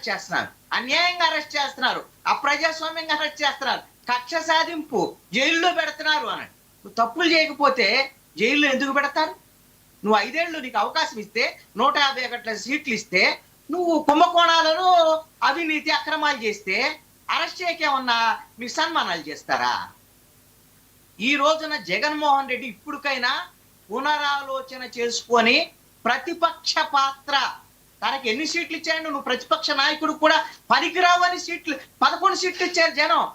Arrest చేస్తున్నారు. అన్యాయంగా arrest చేస్తున్నారు. అప్రజాస్వామ్యంగా అరెస్ట్ చేస్తున్నారు. కక్ష సాధింపు జైల్లో పెడుతున్నారు అని. నువ్వు తప్పులు చేయకపోతే జైల్లో ఎందుకు పెడతారు? నువ్వు ఐదేళ్ళు నీకు అవకాశం ఇస్తే నూట యాభై ఒకట్ల సీట్లు ఇస్తే నువ్వు కుంభకోణాలను అవినీతి అక్రమాలు చేస్తే అరెస్ట్ చేయకేమన్నా మీకు సన్మానాలు చేస్తారా? ఈ రోజున జగన్మోహన్ రెడ్డి ఇప్పటికైనా పునరాలోచన చేసుకొని ప్రతిపక్ష పాత్ర తనకి ఎన్ని సీట్లు ఇచ్చాడు నువ్వు ప్రతిపక్ష నాయకుడు కూడా పనికిరావని సీట్లు పదకొండు సీట్లు ఇచ్చారు జనం.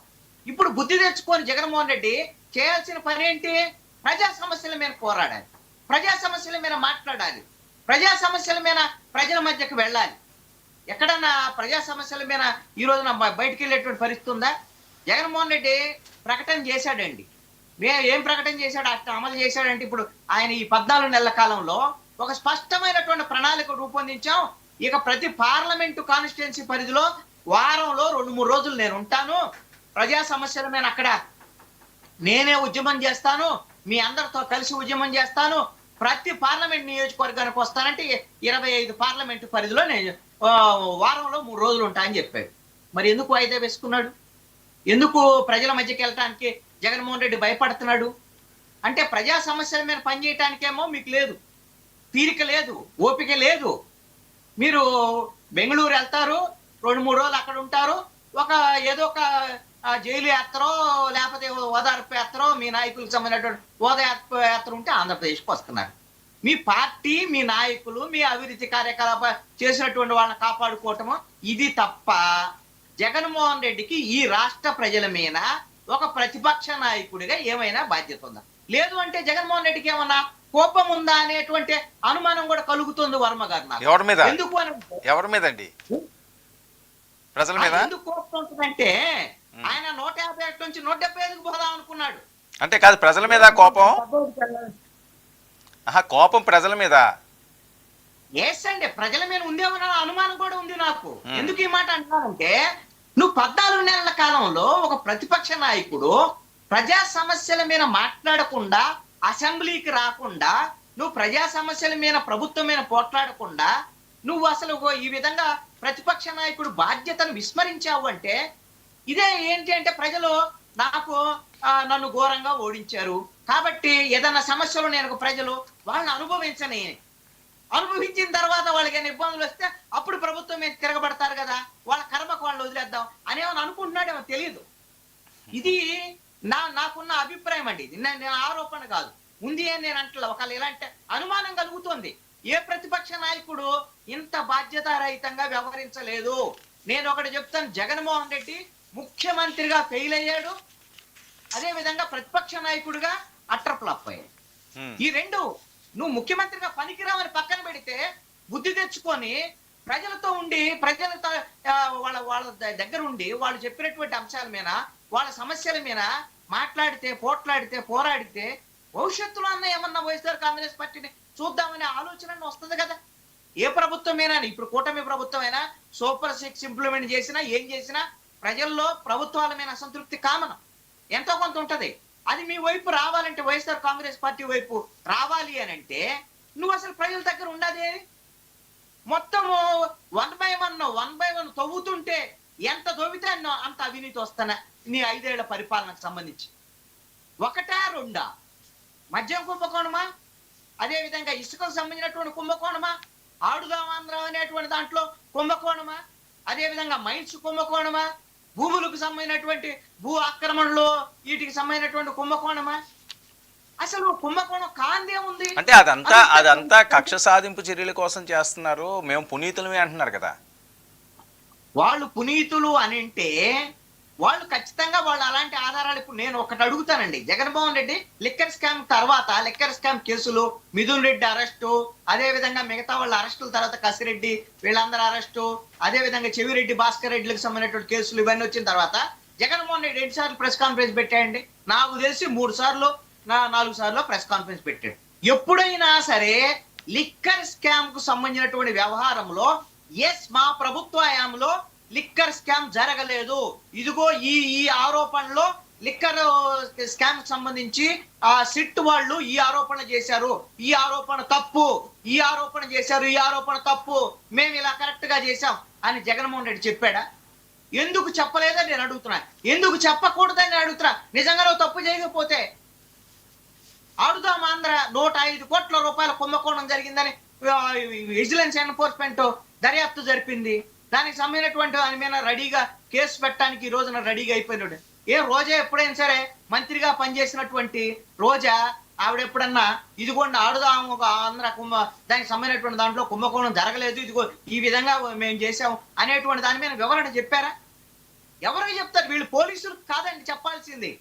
ఇప్పుడు బుద్ధి తెచ్చుకొని జగన్మోహన్ రెడ్డి చేయాల్సిన పని ఏంటి? ప్రజా సమస్యల మీద పోరాడాలి. ప్రజా సమస్యల మీద మాట్లాడాలి. ప్రజా సమస్యల మీద ప్రజల మధ్యకు వెళ్ళాలి. ఎక్కడన్నా ప్రజా సమస్యల మీద ఈ రోజున బయటికి వెళ్ళేటువంటి పరిస్థితి ఉందా? జగన్మోహన్ రెడ్డి ప్రకటన చేశాడండి. మే- ఏం ప్రకటన చేశాడు? అట్లా అమలు చేశాడంటే ఇప్పుడు ఆయన ఈ పద్నాలుగు నెలల కాలంలో ఒక స్పష్టమైనటువంటి ప్రణాళిక రూపొందించాం. ఇక ప్రతి పార్లమెంటు కాన్స్టిట్యున్సీ పరిధిలో వారంలో రెండు మూడు రోజులు నేను ఉంటాను. ప్రజా సమస్యల మీద అక్కడ నేనే ఉద్యమం చేస్తాను. మీ అందరితో కలిసి ఉద్యమం చేస్తాను. ప్రతి పార్లమెంట్ నియోజకవర్గానికి వస్తానంటే ఇరవై ఐదు పార్లమెంటు పరిధిలో నేను వారంలో మూడు రోజులు ఉంటాయని చెప్పాడు. మరి ఎందుకు వాయిదా వేసుకున్నాడు? ఎందుకు ప్రజల మధ్యకి వెళ్ళటానికి జగన్మోహన్ రెడ్డి భయపడుతున్నాడు? అంటే ప్రజా సమస్యల మీద పనిచేయటానికేమో మీకు లేదు. తీరిక లేదు ఓపిక లేదు. మీరు బెంగళూరు వెళ్తారు రెండు మూడు రోజులు అక్కడ ఉంటారు ఒక ఏదో ఒక జైలు యాత్రో లేకపోతే ఓదార్పు యాత్రో మీ నాయకులకు సంబంధించినటువంటి ఓదార్పు యాత్ర ఉంటే ఆంధ్రప్రదేశ్కి వస్తున్నారు. మీ పార్టీ మీ నాయకులు మీ అభివృద్ధి కార్యకలాప చేసినటువంటి వాళ్ళని కాపాడుకోవటము ఇది తప్ప జగన్మోహన్ రెడ్డికి ఈ రాష్ట్ర ప్రజల మీద ఒక ప్రతిపక్ష నాయకుడిగా ఏమైనా బాధ్యత ఉందా? లేదు అంటే జగన్మోహన్ రెడ్డికి ఏమన్నా కోపం ఉందా అనేటువంటి అనుమానం కూడా కలుగుతుంది వర్మ గారు నాకు. ఎవరి మీద? ఎందుకు అని ఎవరి మీద అండి ప్రజల మీద? ఎందుకు కోపం ఉంటుందంటే ఆయన నూట యాభై ఒకటి నుంచి నూట డెబ్బై ఐదుకు పోదాం అనుకున్నాడు. అంటే కాదు ప్రజల మీద కోపం? ఆహా కోపం ప్రజల మీద? ఎస్ అండి ప్రజల మీద ఉందేమన్న అనుమానం కూడా ఉంది నాకు. ఎందుకు ఈ మాట అంటున్నానంటే నువ్వు పద్నాలుగు నెలల కాలంలో ఒక ప్రతిపక్ష నాయకుడు ప్రజా సమస్యల మీద మాట్లాడకుండా అసెంబ్లీకి రాకుండా నువ్వు ప్రజా సమస్యల మీద ప్రభుత్వం మీద పోట్లాడకుండా నువ్వు అసలు ఈ విధంగా ప్రతిపక్ష నాయకుడు బాధ్యతను విస్మరించావు అంటే ఇదే ఏంటి అంటే ప్రజలు నాకు నన్ను ఘోరంగా ఓడించారు. కాబట్టి ఏదన్నా సమస్యలు నేను ప్రజలు వాళ్ళని అనుభవించని అనుభవించిన తర్వాత వాళ్ళకి ఏమైనా ఇబ్బందులు వస్తే అప్పుడు ప్రభుత్వం మీద తిరగబడతారు కదా. వాళ్ళ కర్మకు వాళ్ళు వదిలేద్దాం అనేమని అనుకుంటున్నాడేమో తెలియదు ఇది నా నాకున్న అభిప్రాయం అండి. ఇది నేను ఆరోపణ కాదు. ఉంది అని నేను అంటలే. ఒకవేళ ఇలాంటి అనుమానం కలుగుతోంది. ఏ ప్రతిపక్ష నాయకుడు ఇంత బాధ్యతారహితంగా వ్యవహరించలేదు? నేను ఒకటి చెప్తాను. జగన్మోహన్ రెడ్డి ముఖ్యమంత్రిగా ఫెయిల్ అయ్యాడు. అదే విధంగా ప్రతిపక్ష నాయకుడిగా అట్రప్లాప్ అయ్యాడు. ఈ రెండు నువ్వు ముఖ్యమంత్రిగా పనికిరావని పక్కన పెడితే బుద్ధి తెచ్చుకొని ప్రజలతో ఉండి ప్రజలతో వాళ్ళ వాళ్ళ దగ్గర ఉండి వాళ్ళు చెప్పినటువంటి అంశాల మీద వాళ్ళ సమస్యల మీద మాట్లాడితే పోట్లాడితే పోరాడితే భవిష్యత్తులో అన్న ఏమన్నా వైఎస్ఆర్ కాంగ్రెస్ పార్టీని చూద్దామనే ఆలోచన వస్తుంది కదా. ఏ ప్రభుత్వమైనా ఇప్పుడు కూటమి ప్రభుత్వమైనా సూపర్ సిక్స్ ఇంప్లిమెంట్ చేసినా ఏం చేసినా ప్రజల్లో ప్రభుత్వాల మీద అసంతృప్తి కామనం. ఎంతో కొంత ఉంటది. అది మీ వైపు రావాలంటే వైఎస్ఆర్ కాంగ్రెస్ పార్టీ వైపు రావాలి అని అంటే నువ్వు అసలు ప్రజల దగ్గర ఉండదే మొత్తం one by one one by one తవ్వుతుంటే ఎంత తవ్వితే అంత అవినీతి వస్తానా. నీ ఐదేళ్ళ పరిపాలనకు సంబంధించి. ఒకటా రెండా? మద్యం కుంభకోణమా? అదేవిధంగా ఇసుకకు సంబంధించినటువంటి కుంభకోణమా? ఆడుదామాంధ్ర అనేటువంటి దాంట్లో కుంభకోణమా? అదేవిధంగా మైన్స్ కుంభకోణమా? భూములకు సంబంధించినటువంటి భూ ఆక్రమణలో వీటికి సంబంధించినటువంటి కుంభకోణమా? అసలు కుంభకోణం కాందే ఉంది. అంటే అదంతా అదంతా కక్ష సాధింపు చర్యల కోసం చేస్తున్నారు. మేము పునీతులమే అంటున్నారు కదా. వాళ్ళు పునీతులు అని అంటే వాళ్ళు ఖచ్చితంగా వాళ్ళు అలాంటి ఆధారాలు ఇప్పుడు నేను ఒకటి అడుగుతానండి. జగన్మోహన్ రెడ్డి లిక్కర్ స్కామ్ తర్వాత లిక్కర్ స్కామ్ కేసులు మిథున్ రెడ్డి అరెస్టు అదేవిధంగా మిగతా వాళ్ళ అరెస్టుల తర్వాత కసిరెడ్డి వీళ్ళందరూ అరెస్టు అదే విధంగా చెవిరెడ్డి భాస్కర్ రెడ్డిలకు సంబంధించినటువంటి కేసులు ఇవన్నీ వచ్చిన తర్వాత జగన్మోహన్ రెడ్డి రెండు సార్లు ప్రెస్ కాన్ఫరెన్స్ పెట్టాయండి. నాకు తెలిసి మూడు సార్లు నా నాలుగు సార్లు ప్రెస్ కాన్ఫరెన్స్ పెట్టాడు. ఎప్పుడైనా సరే లిక్కర్ స్కామ్కు సంబంధించినటువంటి వ్యవహారంలో ఎస్ మా ప్రభుత్వ హయాంలో లిక్కర్ స్కామ్ జరగలేదు. ఇదిగో ఈ ఈ ఆరోపణలో లిక్కర్ స్కామ్ సంబంధించి ఆ సిట్ వాళ్ళు ఈ ఆరోపణ చేశారు. ఈ ఆరోపణ తప్పు. ఈ ఆరోపణ చేశారు ఈ ఆరోపణ తప్పు. మేము ఇలా కరెక్ట్గా చేశాం అని జగన్మోహన్ రెడ్డి చెప్పాడా? ఎందుకు చెప్పలేదని నేను అడుగుతున్నా. ఎందుకు చెప్పకూడదని నేను అడుగుతున్నా. నిజంగా నువ్వు తప్పు చేయకపోతే ఆడుదాం ఆంధ్ర నూట ఐదు కోట్ల రూపాయల కుంభకోణం జరిగిందని విజిలెన్స్ ఎన్ఫోర్స్మెంట్ దర్యాప్తు జరిపింది. దానికి సంబంధించినటువంటి దాని మీద రెడీగా కేసు పెట్టడానికి ఈ రోజున రెడీగా అయిపోయినాడు. ఏ రోజా ఎప్పుడైనా సరే మంత్రిగా పనిచేసినటువంటి రోజా ఆవిడ ఎప్పుడన్నా ఇదిగోండి ఆడుదాం ఒక ఆంధ్ర కుంభ దానికి సంబంధించినటువంటి దాంట్లో కుంభకోణం జరగలేదు ఇదిగో ఈ విధంగా మేము చేసాం అనేటువంటి దాని మీద వివరణ చెప్పారా? ఎవరికి చెప్తారు? వీళ్ళు పోలీసులు కాదండి చెప్పాల్సింది.